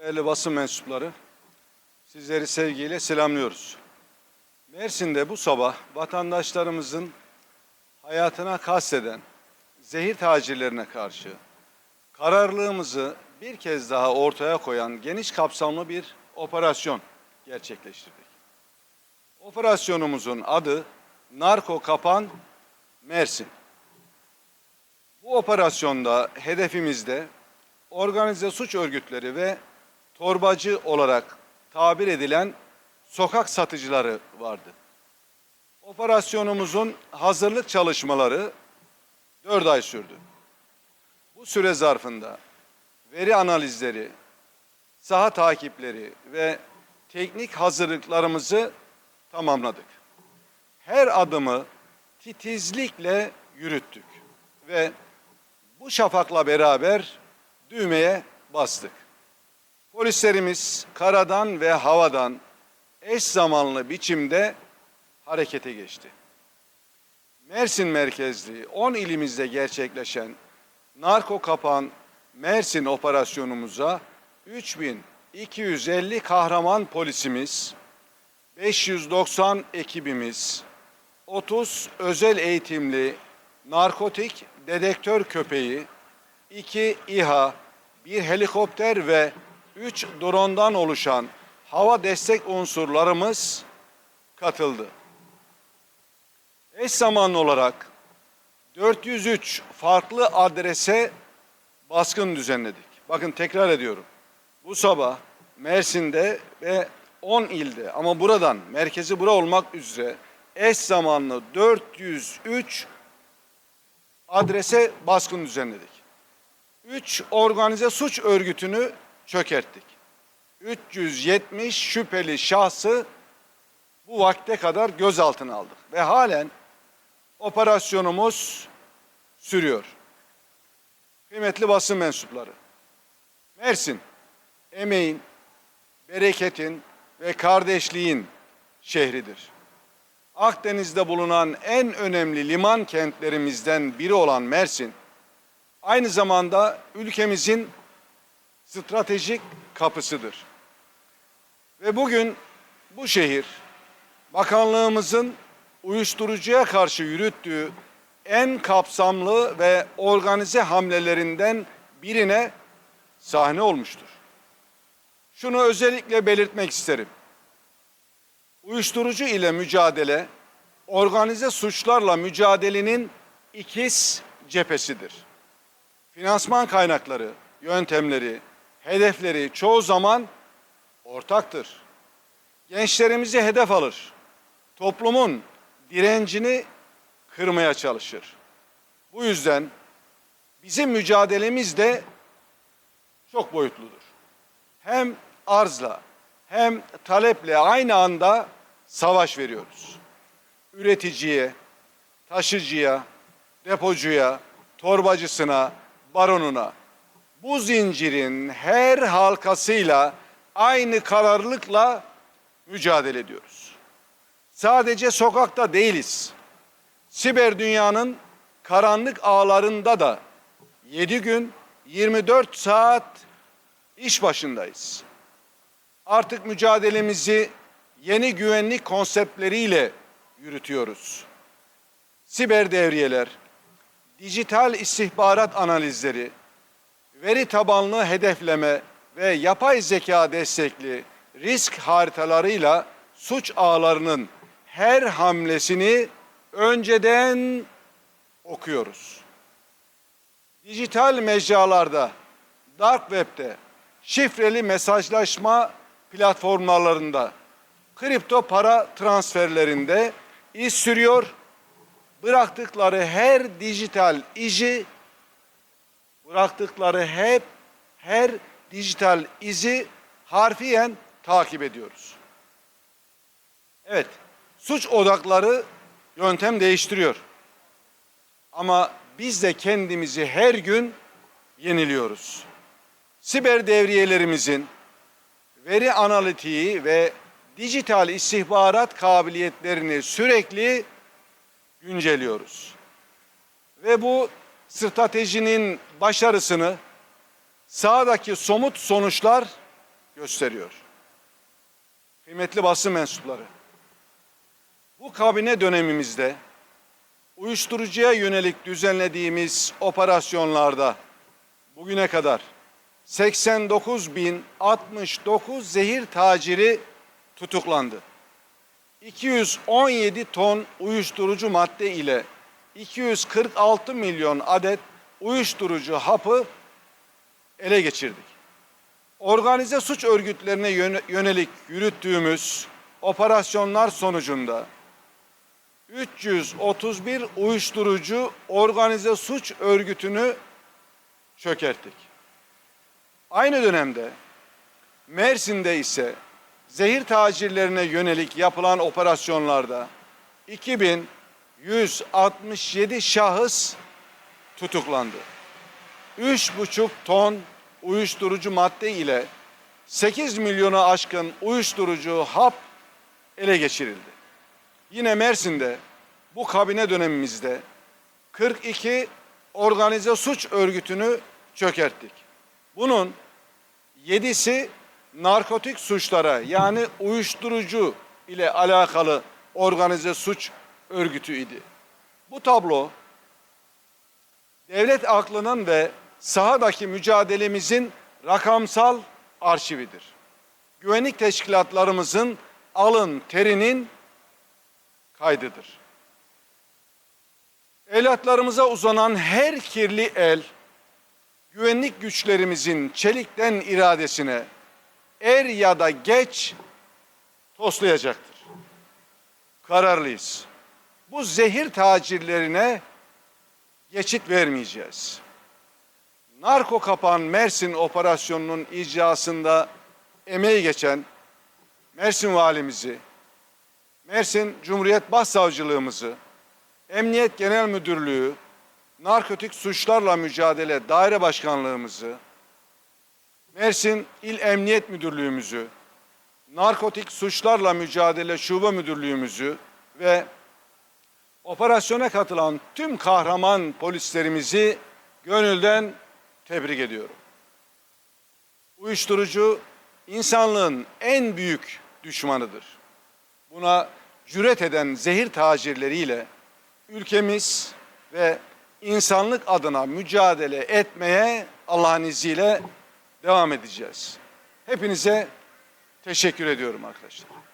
Değerli basın mensupları, sizleri sevgiyle selamlıyoruz. Mersin'de bu sabah vatandaşlarımızın hayatına kasteden zehir tacirlerine karşı kararlılığımızı bir kez daha ortaya koyan geniş kapsamlı bir operasyon gerçekleştirdik. Operasyonumuzun adı Narko Kapan Mersin. Bu operasyonda hedefimizde organize suç örgütleri ve torbacı olarak tabir edilen sokak satıcıları vardı. Operasyonumuzun hazırlık çalışmaları 4 ay sürdü. Bu süre zarfında veri analizleri, saha takipleri ve teknik hazırlıklarımızı tamamladık. Her adımı titizlikle yürüttük ve bu şafakla beraber düğmeye bastık. Polislerimiz karadan ve havadan eş zamanlı biçimde harekete geçti. Mersin merkezli 10 ilimizde gerçekleşen narko kapan Mersin operasyonumuza 3250 kahraman polisimiz, 590 ekibimiz, 30 özel eğitimli narkotik dedektör köpeği, 2 İHA, bir helikopter ve 3 drondan oluşan hava destek unsurlarımız katıldı. Eş zamanlı olarak 403 farklı adrese baskın düzenledik. Bakın tekrar ediyorum. Bu sabah Mersin'de ve 10 ilde ama buradan merkezi bura olmak üzere eş zamanlı 403 adrese baskın düzenledik. 3 organize suç örgütünü çökerttik. 370 şüpheli şahsı bu vakte kadar gözaltına aldık ve halen operasyonumuz sürüyor. Kıymetli basın mensupları, Mersin, emeğin, bereketin ve kardeşliğin şehridir. Akdeniz'de bulunan en önemli liman kentlerimizden biri olan Mersin, aynı zamanda ülkemizin stratejik kapısıdır. Ve bugün bu şehir bakanlığımızın uyuşturucuya karşı yürüttüğü en kapsamlı ve organize hamlelerinden birine sahne olmuştur. Şunu özellikle belirtmek isterim. Uyuşturucu ile mücadele, organize suçlarla mücadelenin ikiz cephesidir. Finansman kaynakları, yöntemleri, hedefleri çoğu zaman ortaktır. Gençlerimizi hedef alır. Toplumun direncini kırmaya çalışır. Bu yüzden bizim mücadelemiz de çok boyutludur. Hem arzla hem taleple aynı anda savaş veriyoruz. Üreticiye, taşıcıya, depocuya, torbacısına, baronuna bu zincirin her halkasıyla aynı kararlılıkla mücadele ediyoruz. Sadece sokakta değiliz. Siber dünyanın karanlık ağlarında da 7 gün 24 saat iş başındayız. Artık mücadelemizi yeni güvenlik konseptleriyle yürütüyoruz. Siber devriyeler, dijital istihbarat analizleri, veri tabanlı hedefleme ve yapay zeka destekli risk haritalarıyla suç ağlarının her hamlesini önceden okuyoruz. Dijital mecralarda, dark web'de, şifreli mesajlaşma platformlarında, kripto para transferlerinde iz sürüyor. Bıraktıkları her dijital izi, bıraktıkları hep her dijital izi harfiyen takip ediyoruz. Evet, suç odakları yöntem değiştiriyor. Ama biz de kendimizi her gün yeniliyoruz. Siber devriyelerimizin veri analitiği ve dijital istihbarat kabiliyetlerini sürekli güncelliyoruz. Ve bu stratejinin başarısını sahadaki somut sonuçlar gösteriyor. Kıymetli basın mensupları, bu kabine dönemimizde uyuşturucuya yönelik düzenlediğimiz operasyonlarda bugüne kadar 89.069 zehir taciri tutuklandı. 217 ton uyuşturucu madde ile 246 milyon adet uyuşturucu hapı ele geçirdik. Organize suç örgütlerine yöne- yönelik yürüttüğümüz operasyonlar sonucunda 331 uyuşturucu organize suç örgütünü çökerttik. Aynı dönemde Mersin'de ise zehir tacirlerine yönelik yapılan operasyonlarda 2167 şahıs tutuklandı. 3,5 ton uyuşturucu madde ile 8 milyona aşkın uyuşturucu hap ele geçirildi. Yine Mersin'de bu kabine dönemimizde 42 organize suç örgütünü çökerttik. Bunun 7'si narkotik suçlara yani uyuşturucu ile alakalı organize suç örgütü idi. Bu tablo devlet aklının ve sahadaki mücadelemizin rakamsal arşividir. Güvenlik teşkilatlarımızın alın terinin kaydıdır. Evlatlarımıza uzanan her kirli el, güvenlik güçlerimizin çelikten iradesine er ya da geç toslayacaktır. Kararlıyız. Bu zehir tacirlerine geçit vermeyeceğiz. Narko Kapan Mersin operasyonunun icrasında emeği geçen Mersin valimizi, Mersin Cumhuriyet Başsavcılığımızı, Emniyet Genel Müdürlüğü, Narkotik Suçlarla Mücadele Daire Başkanlığımızı, Mersin İl Emniyet Müdürlüğümüzü, Narkotik Suçlarla Mücadele Şube Müdürlüğümüzü ve operasyona katılan tüm kahraman polislerimizi gönülden tebrik ediyorum. Uyuşturucu insanlığın en büyük düşmanıdır. Buna cüret eden zehir tacirleriyle ülkemiz ve insanlık adına mücadele etmeye Allah'ın izniyle devam edeceğiz. Hepinize teşekkür ediyorum arkadaşlar.